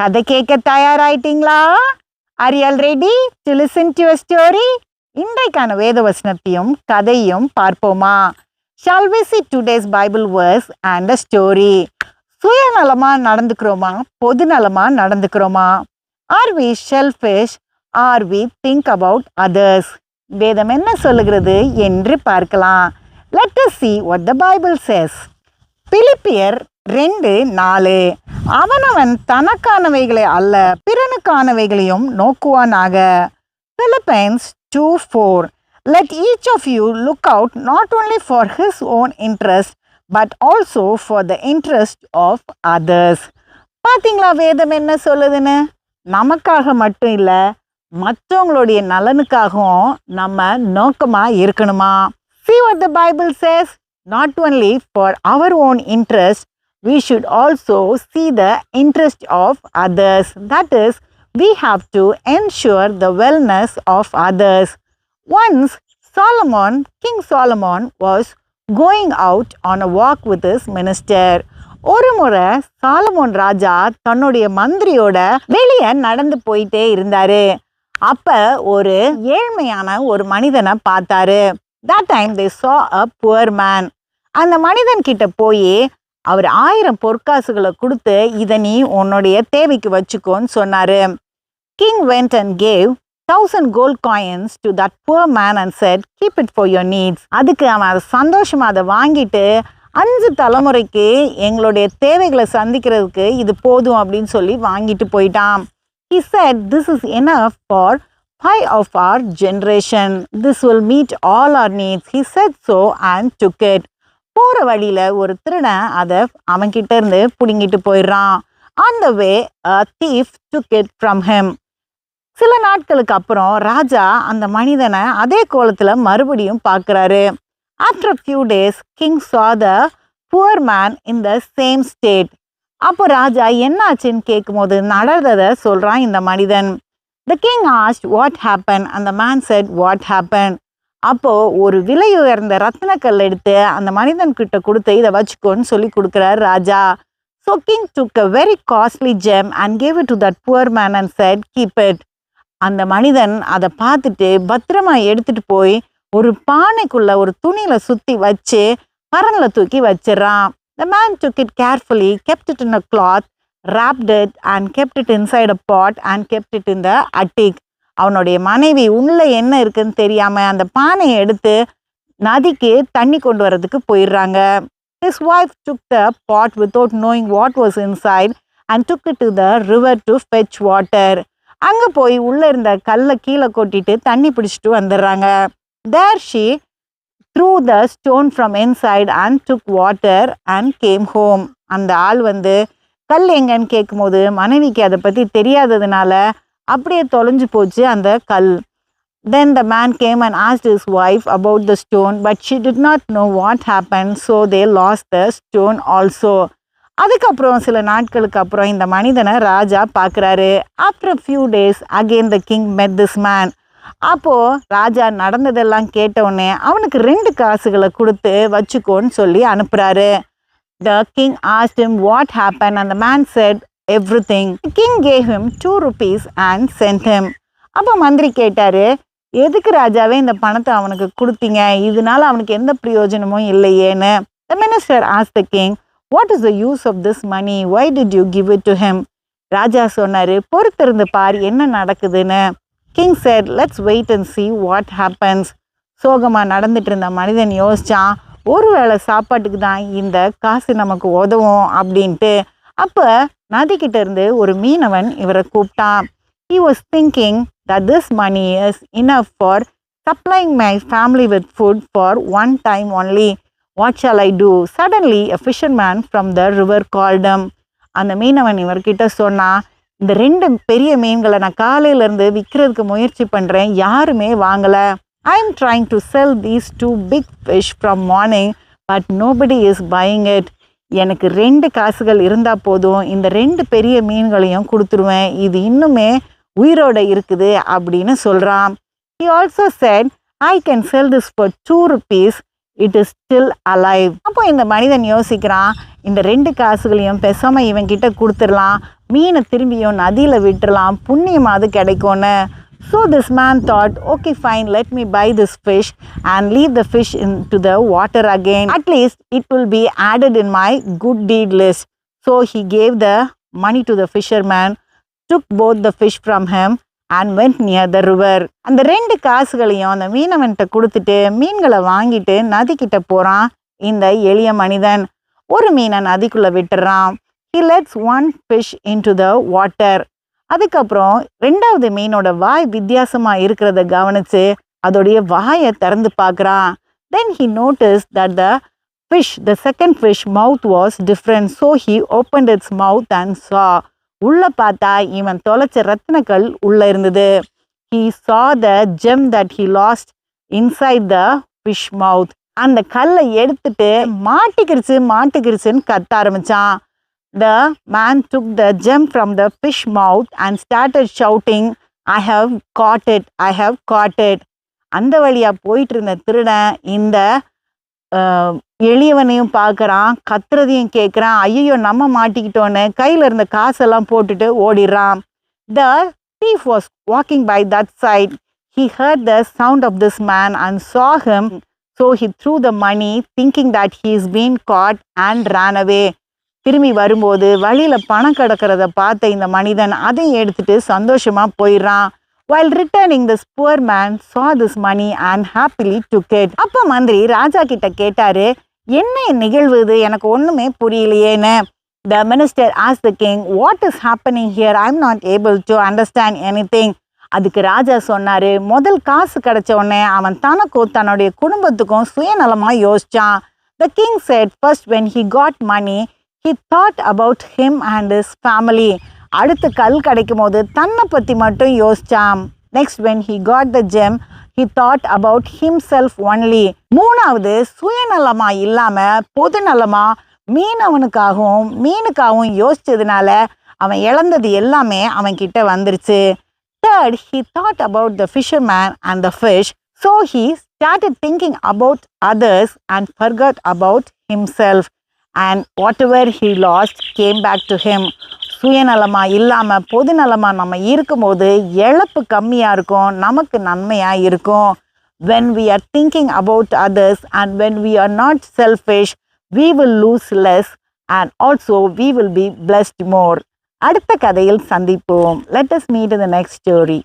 கதை கேட்க தயாராயிட்டீங்களா? Are you ready to listen to story. இன்றைக்கான வேத வசனத்தையும் கதையும் பார்ப்போமா? Shall we see today's Bible verse and a story சுயநலமாக நடந்துக்கிறோமா? பொதுநலமாக நடந்துக்கிறோமா? Are we selfish are we think about others வேதம் என்ன சொல்லுகிறது என்று பார்க்கலாம். Let see see the Bible says பிலிப்பியர் ரெண்டு நாலு. அவனவன் தனக்கானவைகளை அல்ல பிறனுக்கானவைகளையும் நோக்குவானாக. Philippians two four let each of you look out not only for his own interest but also for the interest of others பார்த்தீங்களா வேதம் என்ன சொல்லுதுன்னு? நமக்காக மட்டும் இல்லை மற்றவங்களுடைய நலனுக்காகவும் நம்ம நோக்கமாக இருக்கணுமா? See what the Bible says not only for our own interest we should also see the interest of others that is we have to ensure the wellness of others once solomon king solomon was going out on a walk with his minister ஒரு முறை Solomon ராஜா தன்னுடைய மந்திரியோட வெளியே நடந்து போயிட்டே இருந்தாரு அப்ப ஒரு ஏழ்மையான ஒரு மனிதனை பார்த்தாரு that time they saw a poor man அந்த மனிதன் கிட்ட போய் அவர் ஆயிரம் பொற்காசுகளை கொடுத்து இதை நீ உன்னுடைய தேவைக்கு வச்சுக்கோன்னு சொன்னாரு. King went and gave thousand gold coins to that poor man and said keep it for your needs அதுக்கு அவன் அதை சந்தோஷமாக அதை வாங்கிட்டு அஞ்சு தலைமுறைக்கு எங்களுடைய தேவைகளை சந்திக்கிறதுக்கு இது போதும் அப்படின்னு சொல்லி வாங்கிட்டு போயிட்டான். He said this is enough for five of our generation this will meet all our needs he said so and took it போகிற வழியில் ஒரு திருடன் அதை அவன்கிட்ட இருந்து பிடுங்கிட்டு போயிடுறான். அந்த way thief took it from him சில நாட்களுக்கு அப்புறம் ராஜா அந்த மனிதனை அதே கோலத்தில் மறுபடியும் பார்க்குறாரு. After few days king saw the poor man in the same state அப்போ ராஜா என்னாச்சுன்னு கேட்கும்போது நடந்ததை சொல்கிறான் இந்த மனிதன். The king asked what happen அந்த மேன் செட் வாட் ஹேப்பன் அப்போது ஒரு விலை உயர்ந்த ரத்தினக்கல் எடுத்து அந்த மனிதன்கிட்ட கொடுத்து இதை வச்சுக்கோன்னு சொல்லி கொடுக்குறாரு ராஜா. So king took a very costly gem and gave it to that poor man and said keep it அந்த மனிதன் அதை பார்த்துட்டு பத்திரமா எடுத்துகிட்டு போய் ஒரு பானைக்குள்ள ஒரு துணியில் சுற்றி வச்சு பரனில் தூக்கி வச்சிடறான். The man took it carefully kept it in a cloth wrapped it and kept it inside pot and and it in the attic அவனுடைய மனைவி உள்ள என்ன இருக்குன்னு தெரியாம அந்த பானையை எடுத்து நதிக்கு தண்ணி கொண்டு வரதுக்கு போயிடுறாங்க. His wife took the pot without knowing what was inside and took it the river to to water அங்கே போய் உள்ளே இருந்த கல்லை கீழே கொட்டிட்டு தண்ணி பிடிச்சிட்டு வந்துடுறாங்க. There she threw the stone from inside and took water and came home அந்த ஆள் வந்து கல் எங்கன்னு கேட்கும்போது மனைவிக்கு அதை பற்றி தெரியாததுனால அப்படியே தொலைஞ்சு போச்சு அந்த கல். Then the man came and asked his wife about the stone but she did not know what happen so they lost the stone also அதுக்கப்புறம் சில நாட்களுக்கு அப்புறம் இந்த மனிதனை ராஜா பார்க்குறாரு. After few days again the king met this man அப்போது ராஜா நடந்ததெல்லாம் கேட்டவுடனே அவனுக்கு ரெண்டு காசுகளை கொடுத்து வச்சுக்கோன்னு சொல்லி அனுப்புகிறாரு the king asked him what happened, அந்த man said everything king The king to him and sent and அப்போ மந்திரி கேட்டாரு எதுக்கு ராஜாவே இந்த பணத்தை அவனுக்கு கொடுத்தீங்க? இதனால அவனுக்கு எந்த பிரயோஜனமும் இல்லையேன்னு. The minister as the king what is the use of this money Why did you give to him ராஜா சொன்னார் பொறுத்திருந்து பார் என்ன நடக்குதுன்னு. King sir let's wait and see what happens சோகமாக நடந்துட்டு இருந்த மனிதன் யோசித்தான் ஒருவேளை சாப்பாட்டுக்கு தான் இந்த காசு நமக்கு உதவும் அப்படின்ட்டு. அப்போ நதிக்கிட்ட இருந்து ஒரு மீனவன் இவரை கூப்பிட்டான் he was thinking that this money is enough for supplying my family with food for one time only what shall I do suddenly a fisherman from the river called him அந்த மீனவன் இவர்கிட்ட சொன்னான் இந்த ரெண்டு பெரிய மீன்களை நான் காலையிலேருந்து விற்கிறதுக்கு முயற்சி பண்ணுறேன் யாருமே வாங்கலை I am trying to sell these two big fish from morning but nobody is buying it எனக்கு ரெண்டு காசுகள் இருந்தால் போதும் இந்த ரெண்டு பெரிய மீன்களையும் கொடுத்துருவேன் இது இன்னுமே உயிரோட இருக்குது அப்படின்னு சொல்கிறான் he also said I can sell this for two rupees it is still alive அப்போ இந்த மனிதன் யோசிக்கிறான் இந்த ரெண்டு காசுகளையும் பெசாமல் இவன்கிட்ட கொடுத்துடலாம் மீனை திரும்பியும் நதியில் விட்டுறலாம் புண்ணியமாவது கிடைக்கும்னு. So this man thought okay fine let me buy this fish and leave the fish in to the water again at least it will be added in my good deed list so he gave the money to the fisherman took both the fish from him and went near the river. அந்த ரெண்டு காசுகளையும் அந்த மீனவன்கிட்ட கொடுத்துட்டு மீன்களை வாங்கிட்டு நதிக்கிட்ட போகிறான் இந்த எளிய மனிதன். ஒரு மீனை நதிக்குள்ளே விட்டுறான். He one fish fish into the water. அதுக்கப்புறம் ரெண்டாவது மீனோட வாய் வித்தியாசமா இருக்கிறத கவனிச்சு அதோடைய வாயை திறந்து பார்க்குறான். Then he notice that the fish the second fish mouth was different so he open its mouth and saw உள்ளே பார்த்தா இவன் தொலைச்ச ரத்தினக்கல் உள்ளே இருந்தது. He saw the gem that he lost inside the fish mouth அந்த கல்லை எடுத்துட்டு மாட்டிக்கிருச்சு மாட்டிக்கிருச்சுன்னு கத்த ஆரம்பிச்சான். the man took the gem from the fish mouth and started shouting i have caught it i have caught it அந்த வழியா போயிட்டு இருந்த திருடன் இந்த ஆஹ், எளியவனையும் பார்க்கறான் கத்துறதையும் கேட்குறான் ஐயோ நம்ம மாட்டிக்கிட்டோன்னு கையில் இருந்த காசெல்லாம் போட்டுட்டு ஓடிடுறான் த thief was walking by that side he heard the sound of this man and saw him so he threw the money thinking that he's been caught and ran away திரும்பி வரும்போது வழியில் பணம் கிடக்கிறத பார்த்த இந்த மனிதன் அதையும் எடுத்துட்டு சந்தோஷமாக போயிடுறான் while returning this poor man saw this money and happily to get அப்போ மந்திரி ராஜா கிட்ட கேட்டாரு என்ன நிகழ்வு இது எனக்கு ஒன்றுமே புரியலையேன்னு the minister as the king what is happening here I am not able to understand anything அதுக்கு ராஜா சொன்னார் முதல் காசு கிடச்ச உடனே அவன் தனக்கும் தன்னுடைய குடும்பத்துக்கும் சுயநலமாக யோசித்தான் the king said first when he got money he thought about him and his family அடுத்து கல் கிடைக்கும் போது தன்னை பற்றி மட்டும் யோசிச்சாம் next when he got the gem he thought about himself only மூணாவது சுயநலமாக இல்லாமல் பொது நலமாக மீனவனுக்காகவும் மீனுக்காகவும் யோசிச்சதுனால அவன் இழந்தது எல்லாமே அவன் கிட்ட வந்துருச்சு third he thought about the fisherman and the fish so he started thinking about others and forgot about himself himself and whatever he lost came back to him சுயநலமா இல்லாம பொதுநலமா நம்ம இருக்கும்போது இழப்பு கம்மியா இருக்கும் நமக்கு நன்மையா இருக்கும் when we are thinking about others and when we are not selfish we will lose less and also we will be blessed more அடுத்த கதையில் சந்திப்போம் let us meet in the next story